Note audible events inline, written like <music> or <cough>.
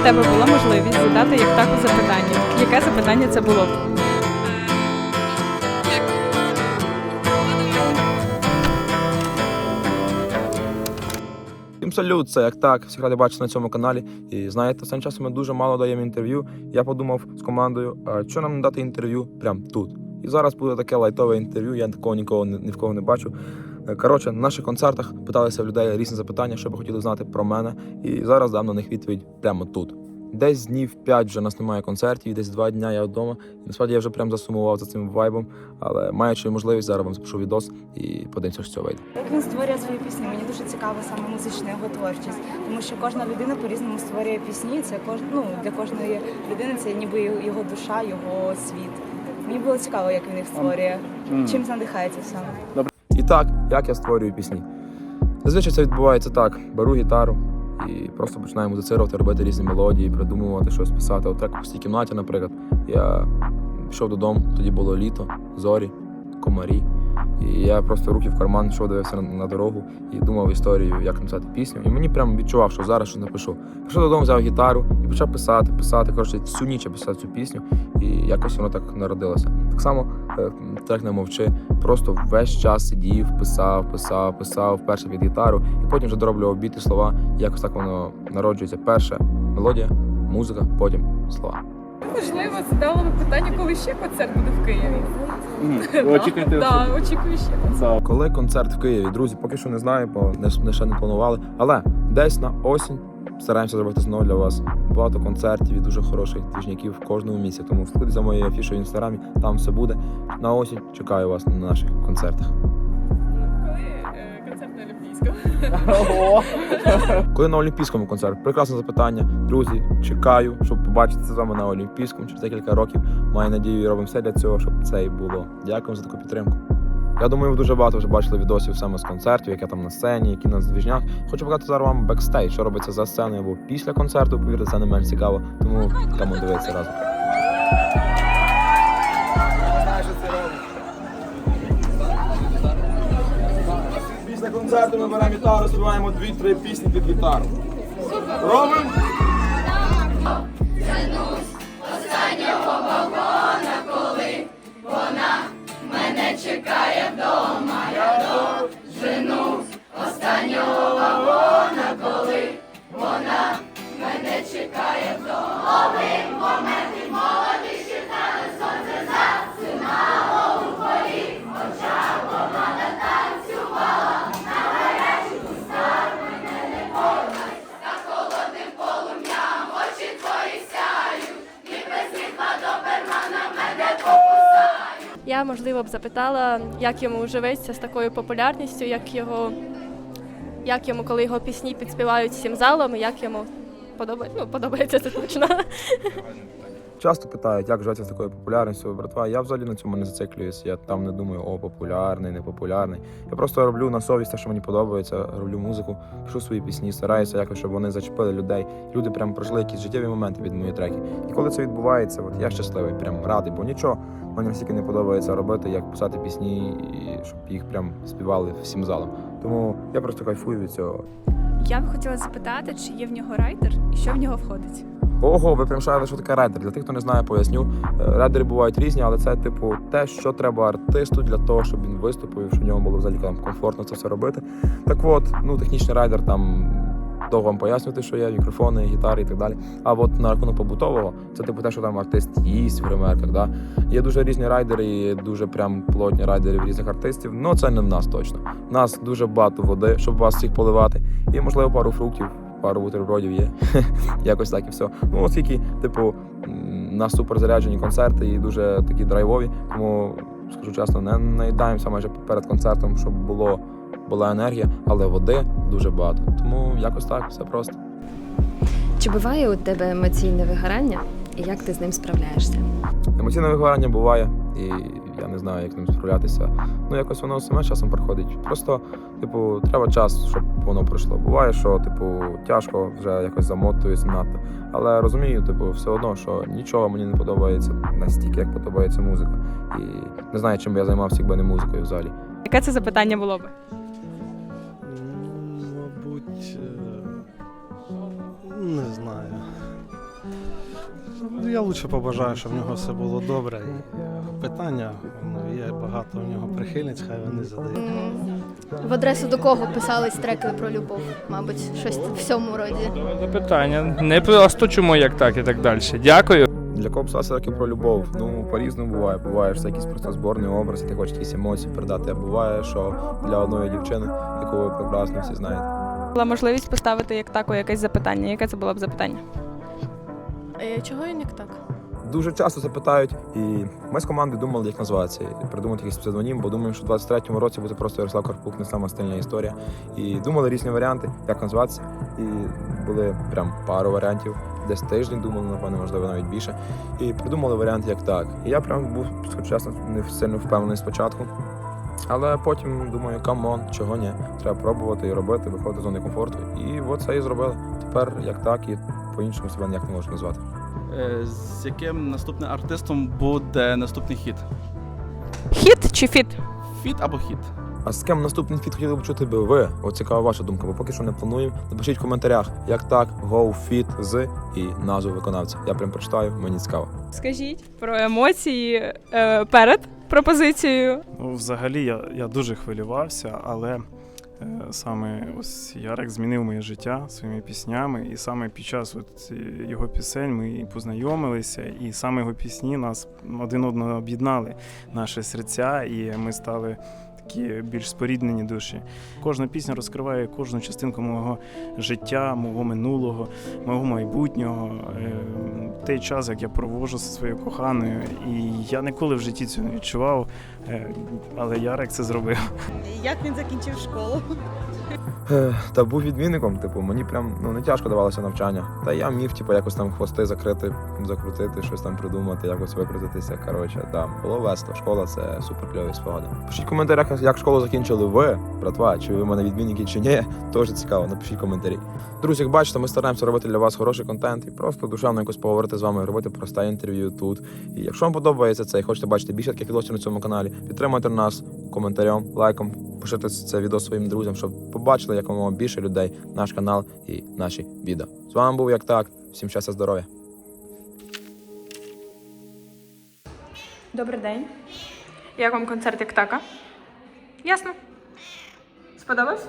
в тебе була можливість задати як таку запитання, яке запитання це було салют, це як так. Всіх раді бачити на цьому каналі. І знаєте, останнім часом ми дуже мало даємо інтерв'ю. Я подумав з командою, а що нам дати інтерв'ю прямо тут. І зараз буде таке лайтове інтерв'ю, я такого нікого ні, ні в кого не бачу. Е, Коротше, на наших концертах питалися в людей різні запитання, що би хотіли знати про мене. І зараз дам на них відповідь прямо тут. Десь днів 5 вже у нас немає концертів, і десь два дня я вдома. І насправді я вже прям засумував за цим вайбом. Але маючи можливість, зараз вам запишу відос і подивимося, що з цього вийде. Як він створює свої пісні? Мені дуже цікава саме музична його творчість, тому що кожна людина по-різному створює пісні. Це кож... ну, для кожної людини це ніби його душа, його світ. Мені було цікаво, як він їх створює, чим надихається саме. Так, як я створюю пісні. Зазвичай це відбувається так: беру гітару і просто починаю музицирувати, робити різні мелодії, придумувати щось писати. От так в пустій кімнаті, наприклад, я пішов додому, тоді було літо, зорі, комарі. І я просто руки в карман йшов, дивився на, на дорогу і думав історію, як написати пісню. І мені прям відчував, що зараз щось напишу. Пішов додому, взяв гітару і почав писати, писати. Коротше, всю ніч я писав цю пісню, і якось воно так народилося. Так само е, трек не мовчи. Просто весь час сидів, писав, писав, писав перше під гітару, і потім вже дороблював біти, слова. І якось так воно народжується. Перше мелодія, музика, потім слова. Можливо, задала би питання, коли ще концерт буде в Києві. <laughs> Ви очікуєте? Да, очікую ще концерт. Коли концерт в Києві, друзі, поки що не знаю, бо не, не ще не планували. Але десь на осінь стараємося зробити знову для вас багато концертів і дуже хороших двіжняків в кожному місці. Тому слідкуйте за моєю афішою в інстаграмі, там все буде. На осінь чекаю вас на наших концертах. Коли е? Коли на Олімпійському концерт? Прекрасне запитання. Друзі, чекаю, щоб побачитися з вами на Олімпійському через декілька років. Маю надію і робимо все для цього, щоб це і було. Дякую за таку підтримку. Я думаю, ви дуже багато вже бачили відосів саме з концертів, як я там на сцені, які на здвіжнях. Хочу показати зараз вам бекстейдж, що робиться за сценою або після концерту. Повірте, це не менш цікаво. Тому там дивитися разом. Після концерту ми беремо гітару, співаємо дві-три пісні під гітару. Робимо? Я можливо б запитала, як йому живеться з такою популярністю, як його, як йому, коли його пісні підспівають всім залом, і як йому подобається, ну, подобається це точно. Часто питають, як живеться з такою популярністю, братва. Я взагалі на цьому не зациклююсь. Я там не думаю, о, популярний, не популярний. Я просто роблю на совість те, що мені подобається, роблю музику, пишу свої пісні, стараюся якось, щоб вони зачепили людей. Люди прям прожили якісь життєві моменти від моїх треків. І коли це відбувається, от я щасливий, прям радий, бо нічого мені настільки не подобається робити, як писати пісні, і щоб їх прям співали всім залом. Тому я просто кайфую від цього. Я б хотіла запитати, чи є в нього райдер і що в нього входить. Ого, ви прям що таке райдер. Для тих, хто не знає, поясню. Е, Райдери бувають різні, але це типу те, що треба артисту для того, щоб він виступив, щоб в ньому було взагалі там комфортно це все робити. Так от, ну технічний райдер там. Довго вам пояснювати, що є мікрофони, гітари і так далі. А от на рахунок побутового, це типу те, що там артист їсть в гримерках. Да? Є дуже різні райдери, є дуже прям плотні райдери різних артистів. Ну це не в нас точно. У нас дуже багато води, щоб вас всіх поливати, і можливо пару фруктів, пару бутербродів є. <laughs> Якось так і все. Ну, оскільки, типу, м, у нас супер заряджені концерти і дуже такі драйвові. Тому скажу чесно, не наїдаємося майже перед концертом, щоб було була енергія, але води дуже багато. Тому якось так, все просто. Чи буває у тебе емоційне вигорання, і як ти з ним справляєшся? Емоційне вигорання буває, і я не знаю, як з ним справлятися. Ну, якось воно саме часом приходить. Просто, типу, треба час, щоб воно пройшло. Буває, що, типу, тяжко вже якось замотуюся надто. Але розумію, типу, все одно, що нічого мені не подобається настільки, як подобається музика. І не знаю, чим би я займався, якби не музикою взагалі. Яке це запитання було б? Мабуть, е, не знаю. Я лучше побажаю, щоб в нього все було добре. І питання ну, є багато у нього прихильниць, хай вони задають. В адресу до кого писались треки про любов? Мабуть, щось в цьому роді. Запитання. Не просто чому як так і так далі. Дякую. Для кого писати таки про любов? Ну, по-різному буває. Буває, що це якийсь просто зборний образ, і ти хочеш якісь емоції передати. А буває, що для одної дівчини, яку ви прекрасно всі знаєте. Була можливість поставити як таку якесь запитання. Яке це було б запитання? Е, Чого я не так? Дуже часто запитають, і ми з команди думали, як назватися, придумати якийсь псевдонім, бо думаємо, що в 23-му році буде просто Ярослав Карпук, не сама стильна історія. І думали різні варіанти, як назватися. І були прям пару варіантів. Десь тиждень думали, напевно, можливо, навіть більше. І придумали варіант як так. І я прям був, чесно, не сильно впевнений спочатку. Але потім думаю, камон, чого ні, треба пробувати і робити, виходити з зони комфорту. І от це і зробили. Тепер як так, і по-іншому себе ніяк не можу назвати. Е, З яким наступним артистом буде наступний хіт? Хіт чи фіт? Фіт або хіт? А з ким наступний фіт хотіли б чути би ви? От цікава ваша думка, бо поки що не плануємо. Напишіть в коментарях, як так, go fit з і назву виконавця. Я прям прочитаю, мені цікаво. Скажіть про емоції е, перед пропозицією. Ну, взагалі я, я дуже хвилювався, але саме ось Ярик змінив моє життя своїми піснями, і саме під час от, е, його пісень ми познайомилися, і саме його пісні нас один одного об'єднали, наші серця, і ми стали. Такі більш споріднені душі. Кожна пісня розкриває кожну частинку мого життя, мого минулого, мого майбутнього, е, той час, як я провожу зі своєю коханою. І я ніколи в житті цього не відчував, е, але Ярик це зробив. Як він закінчив школу? Е, Та був відмінником, типу, мені прям ну не тяжко давалося навчання. Та я міг, типу, якось там хвости закрити, закрутити, щось там придумати, якось викрутитися. Коротше, да, було весело. Школа це супер кльові спогади. Пишіть в коментарях, як школу закінчили ви, братва, чи ви в мене відмінники, чи ні. <laughs> Теж цікаво, напишіть коментарі. Друзі, як бачите, ми стараємося робити для вас хороший контент і просто душевно якось поговорити з вами, робити просте інтерв'ю тут. І якщо вам подобається це і хочете бачити більше таких відосів на цьому каналі, підтримайте нас коментарем, лайком, пишіть це відео своїм друзям, щоб побачили якомога більше людей наш канал і наші відео. З вами був як так. Всім щастя, здоров'я. Добрий день. Як вам концерт як така? Ясно. Сподобався?